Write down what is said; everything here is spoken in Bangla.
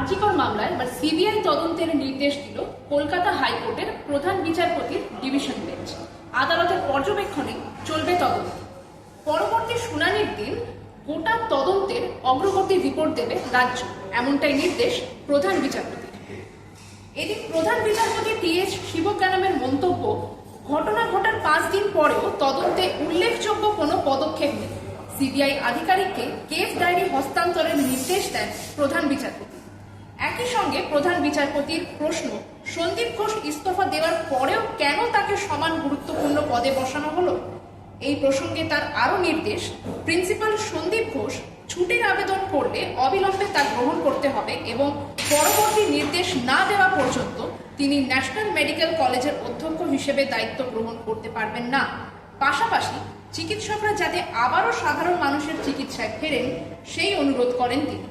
আর্জিকর মামলায় এবার সিবিআই তদন্তের নির্দেশ দিল কলকাতা হাইকোর্টের প্রধান বিচারপতির ডিভিশন বেঞ্চ। আদালতের পর্যবেক্ষণে চলবে তদন্ত। পরবর্তী শুনানির দিন গোটা তদন্তের অগ্রগতির রিপোর্ট দেবে রাজ্য, এমনটাই নির্দেশ প্রধান বিচারপতি এদিন প্রধান বিচারপতি টি এস শিবজ্ঞানমের মন্তব্য, ঘটনা ঘটার পাঁচ দিন পরেও তদন্তে উল্লেখযোগ্য কোনো পদক্ষেপ নেই। সিবিআই আধিকারিককে কেস ডায়েরি হস্তান্তরের নির্দেশ দেন প্রধান বিচারপতি। একই সঙ্গে প্রধান বিচারপতির প্রশ্ন, সন্দীপ ঘোষ ইস্তফা দেওয়ার পরেও কেন তাকে সমান গুরুত্বপূর্ণ পদে বসানো হলো? এই প্রসঙ্গে তার আরও নির্দেশ, প্রিন্সিপাল সন্দীপ ঘোষ ছুটির আবেদন করলে অবিলম্বে তা গ্রহণ করতে হবে এবং পরবর্তী নির্দেশ না দেওয়া পর্যন্ত তিনি ন্যাশনাল মেডিকেল কলেজের অধ্যক্ষ হিসেবে দায়িত্ব গ্রহণ করতে পারবেন না। পাশাপাশি চিকিৎসকরা যাতে আবারও সাধারণ মানুষের চিকিৎসায় ফেরেন, সেই অনুরোধ করেন তিনি।